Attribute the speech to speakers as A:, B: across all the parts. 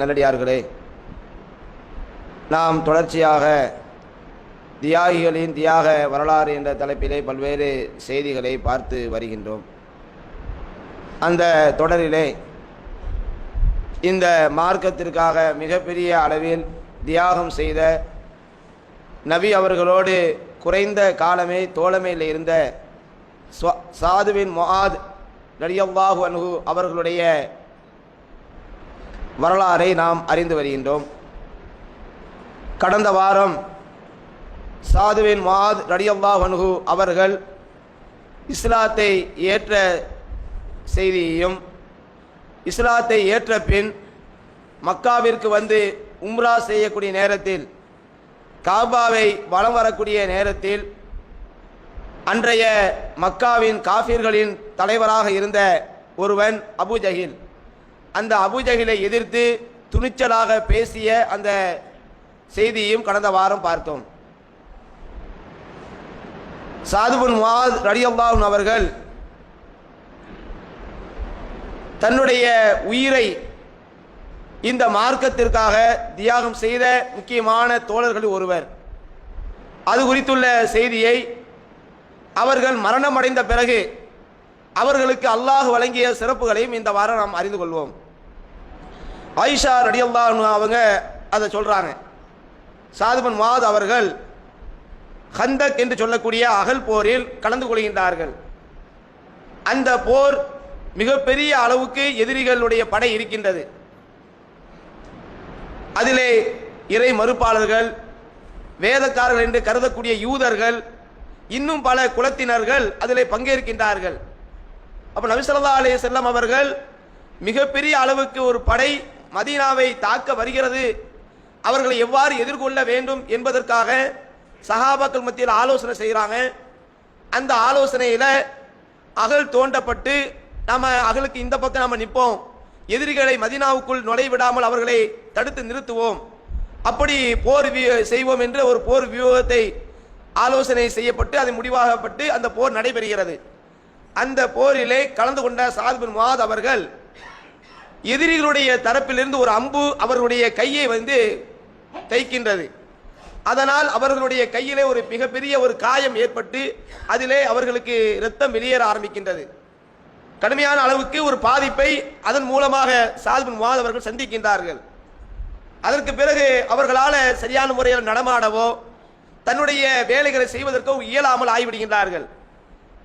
A: நல்லடியார்களே நாம் தொடர்ச்சியாக தியாகிகளின் தியாக வரலாறு என்ற தலைப்பிலே பல்வேறு செய்திகளை பார்த்து வருகின்றோம். அந்த தொடரிலே இந்த மார்க்கத்திற்காக மிகப்பெரிய அளவில் தியாகம் செய்த நபி அவர்களோடு குறைந்த காலமே தோழமையில் இருந்த சாதுவின் மொஹாத் ரலியல்லாஹு அன்ஹு அவர்களுடைய வரலாறை நாம் அறிந்து வருகின்றோம். கடந்த வாரம் சாதுவின் மாத் ரடியவ்வா வனுகு அவர்கள் இஸ்லாத்தை ஏற்ற செய்தியையும் இஸ்லாத்தை ஏற்ற பின் மக்காவிற்கு வந்து உம்ரா செய்யக்கூடிய நேரத்தில் காபாவை வலம் வரக்கூடிய நேரத்தில் அன்றைய மக்காவின் காஃபிர்களின் தலைவராக இருந்த ஒருவன் அபு ஜஹில். அந்த அபுஜகிலை எதிர்த்து துணிச்சலாக பேசிய அந்த செய்தியையும் கடந்த வாரம் பார்த்தோம். சாதுபுன் முஆத் ரலியல்லாஹு அவர்கள் தன்னுடைய உயிரை இந்த மார்க்கத்திற்காக தியாகம் செய்த முக்கியமான தோழர்களில் ஒருவர். அது குறித்துள்ள செய்தியை அவர்கள் மரணமடைந்த பிறகு அவர்களுக்கு அல்லாஹ் வழங்கிய சிறப்புகளையும் இந்த வாரம் நாம் அறிந்து கொள்வோம். ஆயிஷா ரடியல்லா அவங்க அதை சொல்றாங்க. சாதுபன் மாத் அவர்கள் ஹந்தக் என்று சொல்லக்கூடிய அகல் போரில் கலந்து கொள்கின்றார்கள். அந்த போர் மிகப்பெரிய அளவுக்கு எதிரிகளுடைய படை இருக்கின்றது. அதிலே இறை மறுப்பாளர்கள் வேதக்காரர்கள் என்று கருதக்கூடிய யூதர்கள் இன்னும் பல குலத்தினர்கள் அதிலே பங்கேற்கின்றார்கள். அப்ப நபிசல்லா அலே செல்லம் அவர்கள் மிகப்பெரிய அளவுக்கு ஒரு படை மதீனாவை தாக்க வருகிறது. அவர்களை எவ்வாறு எதிர்கொள்ள வேண்டும் என்பதற்காக சஹாபாக்கள் மத்தியில் ஆலோசனை செய்கிறாங்க. அந்த ஆலோசனையில் அகல் தோண்டப்பட்டு நம்ம அகலுக்கு இந்த பக்கம் நம்ம நிற்போம். எதிரிகளை மதினாவுக்குள் நுழைவிடாமல் அவர்களை தடுத்து நிறுத்துவோம். அப்படி போர் செய்வோம் என்று ஒரு போர் வியூகத்தை ஆலோசனை செய்யப்பட்டு அது முடிவாகப்பட்டு அந்த போர் நடைபெறுகிறது. அந்த போரிலே கலந்து கொண்ட சாத் பின் அவர்கள் எதிரிகளுடைய தரப்பிலிருந்து ஒரு அம்பு அவர்களுடைய கையை வந்து தைக்கின்றது அதனால் அவர்களுடைய கையிலே ஒரு மிகப்பெரிய ஒரு காயம் ஏற்பட்டு அதிலே அவர்களுக்கு இரத்தம் வெளியேற ஆரம்பிக்கின்றது. கடுமையான அளவுக்கு ஒரு பாதிப்பை அதன் மூலமாக சாத் பின் அவர்கள் சந்திக்கின்றார்கள். அதற்கு பிறகு அவர்களால் சரியான முறையில் நடமாடவோ தன்னுடைய வேலைகளை செய்வதற்கோ இயலாமல் ஆகிவிடுகின்றார்கள்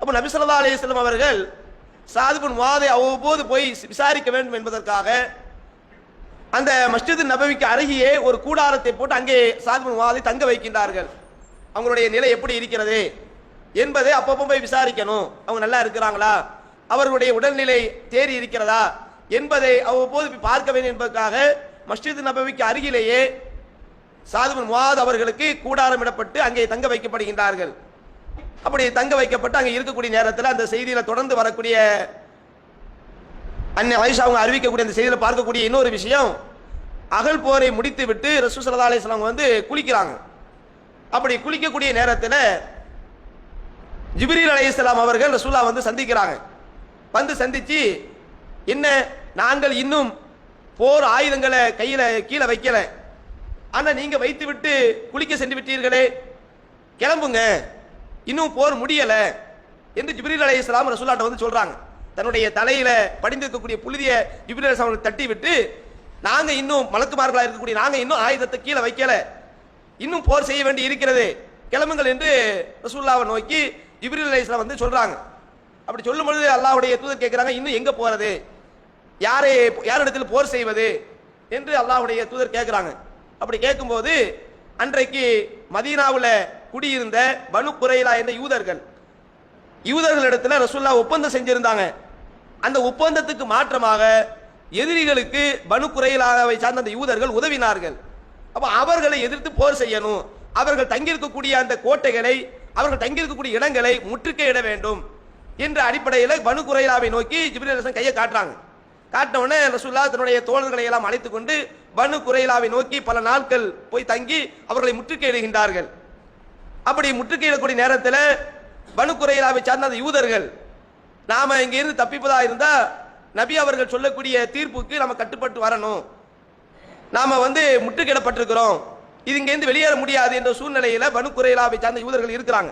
A: அப்போ நபிசல்லா அலையம் அவர்கள் சாதுபின் வாதை அவ்வப்போது போய் விசாரிக்க வேண்டும் என்பதற்காக அந்த மஸ்ஜித் நபவிக்கு அருகே ஒரு கூடாரத்தை போட்டு அங்கே சாதுபின் வாதை தங்க வைக்கின்றார்கள். அவங்களுடைய நிலை எப்படி இருக்கிறது என்பதை அப்பப்போ போய் விசாரிக்கணும். அவங்க நல்லா இருக்கிறாங்களா? அவர்களுடைய உடல்நிலை தேறி இருக்கிறதா என்பதை அவ்வப்போது போய் பார்க்க வேண்டும் என்பதற்காக மஸ்ஜித் நபவிக்கு அருகிலேயே சாதுபின் முவாத் அவர்களுக்கு கூடாரம் இடப்பட்டு அங்கே தங்க வைக்கப்படுகின்றார்கள். அப்படி தங்க வைக்கப்பட்டு அங்கே இருக்கக்கூடிய நேரத்தில் அந்த செய்தியில் தொடர்ந்து வரக்கூடிய அன்னை ஆயிஷா அவங்க அறிவிக்கக்கூடிய அந்த செய்தியில் பார்க்கக்கூடிய இன்னொரு விஷயம் அகல் போரை முடித்து விட்டு ரசூ சல்லா அலிஸ்லாம் வந்து குளிக்கிறாங்க. அப்படி குளிக்கக்கூடிய நேரத்தில் ஜிபிரில் அலி இஸ்லாம் அவர்கள் ரசூலா வந்து சந்திக்கிறாங்க. வந்து சந்தித்து என்ன நாங்கள் இன்னும் போர் ஆயுதங்களை கையில் கீழே வைக்கலை. ஆனால் நீங்கள் வைத்து விட்டு குளிக்க சென்று விட்டீர்களே. கிளம்புங்க. இன்னும் போர் முடியல என்று ஜிப்ரீல் அலி இஸ்லாம் ரசூல்லாட்ட வந்து சொல்றாங்க. தன்னுடைய தலையில படிந்திருக்கக்கூடிய புழுதிய ஜிப்ரீல் அலிஸ்லாம் தட்டி விட்டு நாங்க இன்னும் மலக்குமார்களா இருக்கக்கூடிய நாங்க இன்னும் ஆயுதத்தை கீழே வைக்கல. இன்னும் போர் செய்ய வேண்டி இருக்கிறது. கிளம்புங்கள் என்று ரசூல்லாவை நோக்கி ஜிப்ரீல் அலைஹிஸ்ஸலாம் வந்து சொல்றாங்க. அப்படி சொல்லும் பொழுது அல்லாவுடைய தூதர் கேட்கிறாங்க இன்னும் எங்க போறது? யாரை யாரிடத்தில் போர் செய்வது? என்று அல்லாஹுடைய தூதர் கேட்கிறாங்க அப்படி கேட்கும்போது அன்றைக்கு மதீனாவில் குடியிருந்த பனு குறையிலா என்ற யூதர்கள். யூதர்களிடத்தில் ரசுல்லா ஒப்பந்தம் செஞ்சிருந்தாங்க. அந்த ஒப்பந்தத்துக்கு மாற்றமாக எதிரிகளுக்கு பனு குறையிலாவை சார்ந்த அந்த யூதர்கள் உதவினார்கள். அப்போ அவர்களை எதிர்த்து போர் செய்யணும். அவர்கள் தங்கியிருக்கக்கூடிய அந்த கோட்டைகளை அவர்கள் தங்கியிருக்கக்கூடிய இடங்களை முற்றுகையிட வேண்டும் என்ற அடிப்படையில் பனு குறைலாவை நோக்கி ஜிப்ரீல் அலைஹிஸ்ஸலாம் கையை காட்டுறாங்க. காட்டினவுடனே ரசுல்லா தன்னுடைய தோழர்களை எல்லாம் அழைத்து கொண்டு பனு குறைலாவை நோக்கி பல நாட்கள் போய் தங்கி அவர்களை முற்றுகையிடுகின்றார்கள் அப்படி முற்றுகையிடக்கூடிய நேரத்தில் பனு சார்ந்த அந்த யூதர்கள் நாம் இங்கேருந்து தப்பிப்பதாக இருந்தால் நபி அவர்கள் சொல்லக்கூடிய தீர்ப்புக்கு நம்ம கட்டுப்பட்டு வரணும். நாம் வந்து முற்றுகையிடப்பட்டிருக்கிறோம். இது இங்கேருந்து வெளியேற முடியாது என்ற சூழ்நிலையில் பனு சார்ந்த யூதர்கள் இருக்கிறாங்க.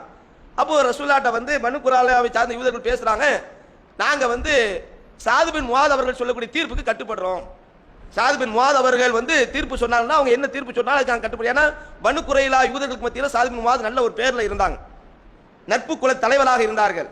A: அப்போ ரசூலாட்ட வந்து பனு குறைலாவை சார்ந்த யூதர்கள் பேசுகிறாங்க நாங்கள் வந்து சாதுபின் முவாத் அவர்கள் சொல்லக்கூடிய தீர்ப்புக்கு கட்டுப்படுறோம். சாது பின் முவாத் அவர்கள் வந்து தீர்ப்பு சொன்னாங்கன்னா அவங்க என்ன தீர்ப்பு சொன்னாலும் அதுக்கு நாங்க ஏன்னா பனு குறைலா யூதர்களுக்கு மத்தியில் சாது பின் முவாத் நல்ல ஒரு பேரில் இருந்தாங்க. நட்பு குல தலைவராக இருந்தார்கள்.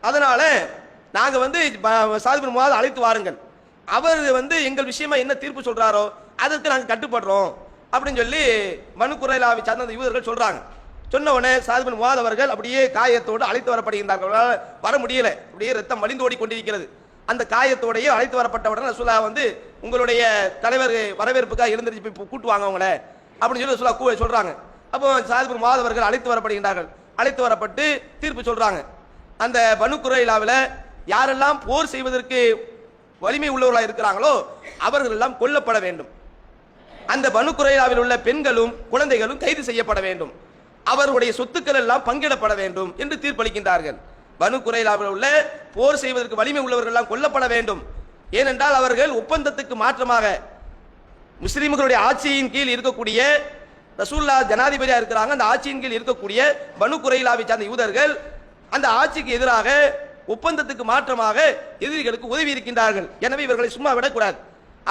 A: அதனால நாங்கள் வந்து ப- சாது பின் முவாத் அழைத்து வாருங்கள். அவர் வந்து எங்கள் விஷயமா என்ன தீர்ப்பு சொல்றாரோ அதற்கு நாங்கள் கட்டுப்படுறோம். அப்படின்னு சொல்லி மனு குறைலாவை சார்ந்த அந்த யூதர்கள் சொல்றாங்க. சொன்ன உடனே சாது பின் முவாத் அவர்கள் அப்படியே காயத்தோடு அழைத்து வரப்படுகின்றார்கள். வர முடியல. அப்படியே ரத்தம் வலிந்து ஓடி கொண்டிருக்கிறது. அந்த காயத்தோடையே அழைத்து வரப்பட்டவுடன் ரசுல்லா வந்து உங்களுடைய தலைவர் வரவேற்புக்காக இருந்துருச்சு போய் கூட்டுவாங்க அவங்கள அப்படின்னு சொல்லி ரசுல்லா கூ சொல்கிறாங்க அப்போ சாதிபுர் மாதவர்கள் அழைத்து வரப்படுகின்றார்கள். அழைத்து வரப்பட்டு தீர்ப்பு சொல்கிறாங்க அந்த பனு யாரெல்லாம் போர் செய்வதற்கு வலிமை உள்ளவர்களாக இருக்கிறாங்களோ அவர்கள் எல்லாம் கொல்லப்பட வேண்டும். அந்த பனு உள்ள பெண்களும் குழந்தைகளும் கைது செய்யப்பட வேண்டும். அவர்களுடைய சொத்துக்கள் எல்லாம் பங்கிடப்பட வேண்டும் என்று தீர்ப்பளிக்கின்றார்கள். பனு குறைலாவில் உள்ள போர் செய்வதற்கு வலிமை உள்ளவர்கள் எல்லாம் கொல்லப்பட வேண்டும். ஏனென்றால் அவர்கள் ஒப்பந்தத்துக்கு மாற்றமாக முஸ்லீம்களுடைய ஆட்சியின் கீழ் இருக்கக்கூடிய ரசூல்லா ஜனாதிபதியாக இருக்கிறாங்க. அந்த ஆட்சியின் கீழ் இருக்கக்கூடிய பனு குறையிலாவை சார்ந்த யூதர்கள் அந்த ஆட்சிக்கு எதிராக ஒப்பந்தத்துக்கு மாற்றமாக எதிரிகளுக்கு உதவி இருக்கின்றார்கள். எனவே இவர்களை சும்மா விடக்கூடாது.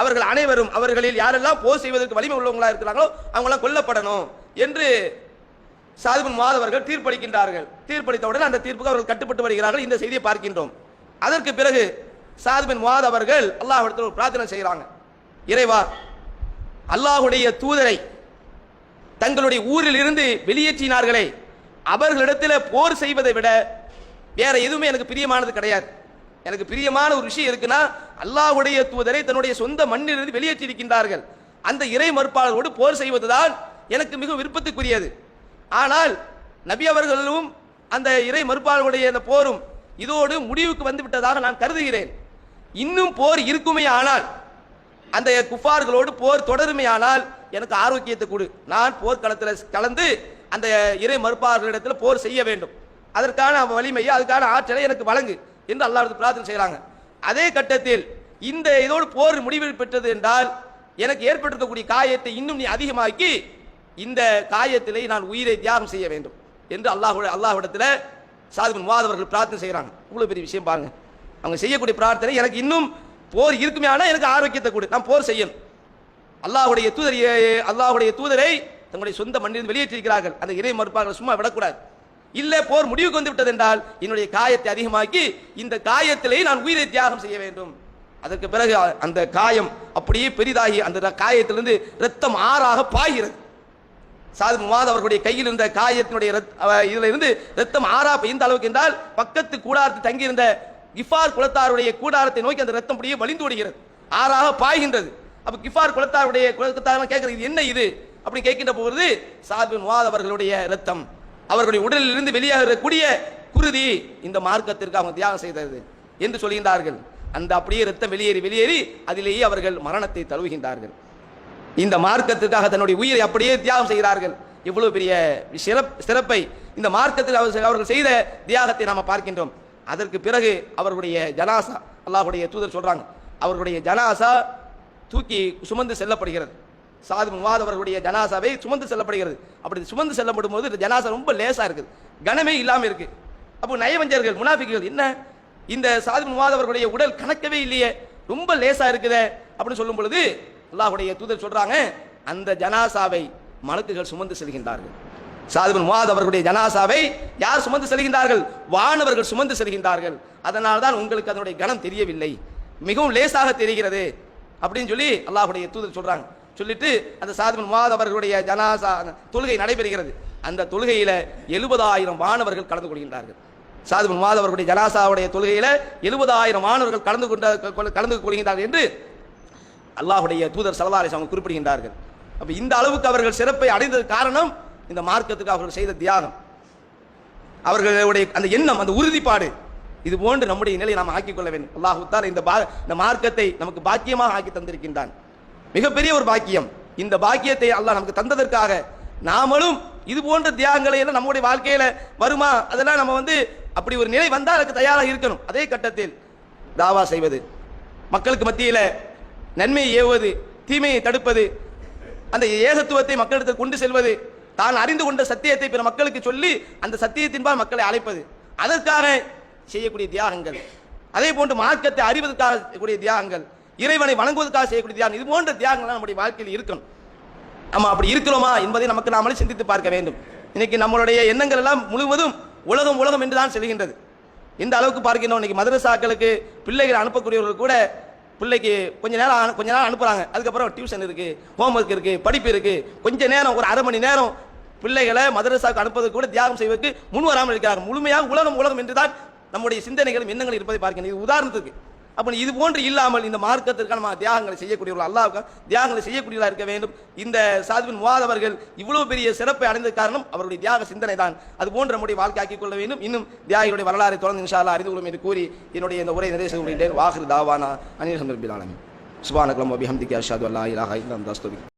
A: அவர்கள் அனைவரும் அவர்களில் யாரெல்லாம் போர் செய்வதற்கு வலிமை உள்ளவங்களா இருக்கிறாங்களோ அவங்களாம் கொல்லப்படணும் என்று சாதுபின் மாதவர்கள் தீர்ப்பளிக்கின்றார்கள். தீர்ப்பளித்தவுடன் அந்த தீர்ப்புக்கு அவர்கள் கட்டுப்பட்டு வருகிறார்கள். இந்த செய்தியை பார்க்கின்றோம். அதற்கு பிறகு சாதிபின் முவாத் அவர்கள் அல்லாஹிடத்தில் ஒரு பிரார்த்தனை செய்கிறாங்க. இறைவா அல்லாஹுடைய தூதரை தங்களுடைய ஊரில் இருந்து வெளியேற்றினார்களே அவர்களிடத்தில் போர் செய்வதை விட வேற எதுவுமே எனக்கு பிரியமானது கிடையாது. எனக்கு பிரியமான ஒரு விஷயம் இருக்குன்னா அல்லாஹுடைய தூதரை தன்னுடைய சொந்த மண்ணிலிருந்து வெளியேற்றியிருக்கின்றார்கள். அந்த இறை மறுப்பாளர்களோடு போர் செய்வதுதான் எனக்கு மிக விருப்பத்துக்குரியது. ஆனால் நபி அவர்களும் அந்த இறை மறுப்பாளர்களுடைய அந்த போரும் இதோடு முடிவுக்கு வந்து விட்டதாக நான் கருதுகிறேன். இன்னும் போர் இருக்குமே ஆனால் அந்த குஃபார்களோடு போர் தொடருமையானால் எனக்கு ஆரோக்கியத்தை கொடு. நான் போர்க்களத்தில் கலந்து அந்த இறை மறுப்பாளர்களிடத்தில் போர் செய்ய வேண்டும். அதற்கான வலிமையை அதுக்கான ஆற்றலை எனக்கு வழங்கு என்று அல்லாஹ் பிரார்த்தனை செய்கிறாங்க அதே கட்டத்தில் இந்த இதோடு போர் முடிவு பெற்றது என்றால் எனக்கு ஏற்பட்டிருக்கக்கூடிய காயத்தை இன்னும் நீ அதிகமாக்கி இந்த காயத்திலே நான் உயிரை தியாகம் செய்ய வேண்டும் என்று அல்லாஹ் அல்லாஹ்விடத்தில் சாதுபின் முவாதவர்கள் பிரார்த்தனை செய்கிறாங்க. இவ்வளோ பெரிய விஷயம் பாருங்க. அவங்க செய்யக்கூடிய பிரார்த்தனை எனக்கு இன்னும் போர் இருக்குமே ஆனால் எனக்கு ஆரோக்கியத்தை கொடு. நான் போர் செய்யணும். அல்லாஹுடைய தூதர் அல்லாஹுடைய தூதரை தங்களுடைய சொந்த மண்ணிலிருந்து வெளியேற்றிருக்கிறார்கள். அந்த இறை மறுப்பார்கள் சும்மா விடக்கூடாது. இல்லை போர் முடிவுக்கு வந்து விட்டது என்றால் என்னுடைய காயத்தை அதிகமாக்கி இந்த காயத்திலே நான் உயிரை தியாகம் செய்ய வேண்டும். அதற்கு பிறகு அந்த காயம் அப்படியே பெரிதாகி அந்த காயத்திலிருந்து ரத்தம் ஆறாக பாய்கிறது. சாது முவாத் அவர்களுடைய கையில் இருந்த காயத்தினுடைய இதுல இருந்து ரத்தம் ஆறா பெய்ந்த அளவுக்கு என்றால் பக்கத்து கூடாரத்தில் தங்கியிருந்த கிஃபார் குலத்தாருடைய கூடாரத்தை நோக்கி அந்த ரத்தம் அப்படியே வலிந்து ஓடுகிறது. ஆறாக பாய்கின்றது. அப்ப கிஃபார் குலத்தாருடைய குலத்தார் கேட்கிறது இது என்ன இது? அப்படி கேட்கின்ற போகிறது சாது முவாத் அவர்களுடைய ரத்தம் அவர்களுடைய உடலில் இருந்து வெளியாகக்கூடிய குருதி இந்த மார்க்கத்திற்கு அவங்க தியாகம் செய்தது என்று சொல்கின்றார்கள். அந்த அப்படியே ரத்தம் வெளியேறி வெளியேறி அதிலேயே அவர்கள் மரணத்தை தழுவுகின்றார்கள். இந்த மார்க்கத்திற்காக தன்னுடைய உயிரை அப்படியே தியாகம் செய்கிறார்கள். இவ்வளவு பெரிய சிறப்பை இந்த மார்க்கத்தில் அவர் அவர்கள் செய்த தியாகத்தை நாம் பார்க்கின்றோம். அதற்கு பிறகு அவர்களுடைய ஜனாசா அல்லாஹ்வுடைய தூதர் சொல்றாங்க. அவர்களுடைய ஜனாசா தூக்கி சுமந்து செல்லப்படுகிறது. சாது முவாத் அவர்களுடைய ஜனாசாவை சுமந்து செல்லப்படுகிறது. அப்படி சுமந்து செல்லப்படும் போது ஜனாசா ரொம்ப லேசா இருக்குது. கனமே இல்லாமல் இருக்கு. அப்போ நயவஞ்சர்கள் முனாஃபிகள் என்ன? இந்த சாது முவாத் அவர்களுடைய உடல் கணக்கவே இல்லையே. ரொம்ப லேசா இருக்குதே அப்படின்னு சொல்லும் பொழுது அல்லாஹுடைய தூதர் சொல்றாங்க அந்த ஜனாசாவை மலக்குகள் சுமந்து செல்கின்றார்கள். சாதுபின் முவாத் அவர்களுடைய ஜனாசாவை யார் சுமந்து செல்கின்றார்கள்? வானவர்கள் சுமந்து செல்கின்றார்கள். அதனால் தான் உங்களுக்கு அதனுடைய கணம் தெரியவில்லை. மிகவும் லேசாக தெரிகிறது அப்படின்னு சொல்லி அல்லாஹுடைய தூதர் சொல்றாங்க. சொல்லிட்டு அந்த சாதுபின் முவாத் அவர்களுடைய ஜனாசா தொழுகை நடைபெறுகிறது. அந்த தொழுகையில எழுபதாயிரம் வானவர்கள் கலந்து கொள்கின்றார்கள். சாதுபின் முவாத் அவர்களுடைய ஜனாசாவுடைய தொழுகையில எழுபதாயிரம் மாணவர்கள் கலந்து கொண்ட கலந்து கொள்கின்றார்கள் என்று அல்லாஹுடைய தூதர் சலதாரிஸ் அவங்க குறிப்பிடுகின்றார்கள். அப்போ இந்த அளவுக்கு அவர்கள் சிறப்பை அடைந்தது காரணம் இந்த மார்க்கத்துக்கு அவர்கள் செய்த தியாகம். அவர்களுடைய அந்த எண்ணம் அந்த உறுதிப்பாடு இது போன்று நம்முடைய நிலையை நாம் ஆக்கிக் கொள்ள வேண்டும். அல்லாஹு இந்த பா இந்த மார்க்கத்தை நமக்கு பாக்கியமாக ஆக்கி தந்திருக்கின்றான். மிகப்பெரிய ஒரு பாக்கியம். இந்த பாக்கியத்தை அல்லாஹ் நமக்கு தந்ததற்காக நாமளும் இது போன்ற தியாகங்களை எல்லாம் நம்முடைய வாழ்க்கையில வருமா? அதெல்லாம் நம்ம வந்து அப்படி ஒரு நிலை வந்தால் அதுக்கு தயாராக இருக்கணும். அதே கட்டத்தில் தாவா செய்வது. மக்களுக்கு மத்தியில நன்மையை ஏவுவது தீமையை தடுப்பது அந்த ஏகத்துவத்தை மக்களிடத்தில் கொண்டு செல்வது தான் அறிந்து கொண்ட சத்தியத்தை பிற மக்களுக்கு சொல்லி அந்த சத்தியத்தின்பால் மக்களை அழைப்பது. அதற்காக செய்யக்கூடிய தியாகங்கள். அதே போன்று மார்க்கத்தை அறிவதற்காக செய்யக்கூடிய தியாகங்கள். இறைவனை வணங்குவதற்காக செய்யக்கூடிய தியாகம். இது போன்ற தியாகங்கள் நம்முடைய வாழ்க்கையில் இருக்கணும். நம்ம அப்படி இருக்கிறோமா என்பதை நமக்கு நாமளே சிந்தித்து பார்க்க வேண்டும். இன்னைக்கு நம்மளுடைய எண்ணங்கள் எல்லாம் முழுவதும் உலகம் உலகம் என்று தான் செல்கின்றது. எந்த அளவுக்கு பார்க்கின்றோம். இன்னைக்கு மதரசாக்களுக்கு பிள்ளைகளை அனுப்பக்கூடியவர்கள் கூட பிள்ளைக்கு கொஞ்ச நேரம் கொஞ்ச நேரம் அனுப்புகிறாங்க அதுக்கப்புறம் டியூஷன் இருக்கு ஹோம்ஒர்க் இருக்குது படிப்பு இருக்குது கொஞ்ச நேரம் ஒரு அரை மணி நேரம் பிள்ளைகளை மதரசாவுக்கு அனுப்புவதற்கு கூட தியாகம் செய்வதற்கு முன் வராமல் இருக்கிறார்கள். முழுமையாக உலகம் உலகம் என்றுதான் நம்முடைய சிந்தனைகளும் எண்ணங்களும் இருப்பதை பார்க்கிறேன். இது உதாரணத்துக்கு. அப்போ இது போன்று இல்லாமல் இந்த மார்க்கத்திற்கான நம்ம தியாகங்களை செய்யக்கூடியவர்கள் அல்லாவுக்கு தியாகங்களை செய்யக்கூடியவர்களாக இருக்க வேண்டும். இந்த சாதுவின் முவாதவர்கள் இவ்வளவு பெரிய சிறப்பை அடைந்த காரணம் அவருடைய தியாக சிந்தனை தான் அது போன்று நம்முடைய வாழ்க்கை கொள்ள வேண்டும். இன்னும் தியாகிகளுடைய வரலாறை தொடர்ந்து இன்ஷா அறிந்து கொள்ளும் என்று கூறி என்னுடைய இந்த உரை நிறைவு செய்து வாகர் தாவானா. அனில் ஹம்துல் பிலாலமி சுபானக்லம் அபிஹம்திக்கு அஷாது அல்லா இலாஹா இல்லா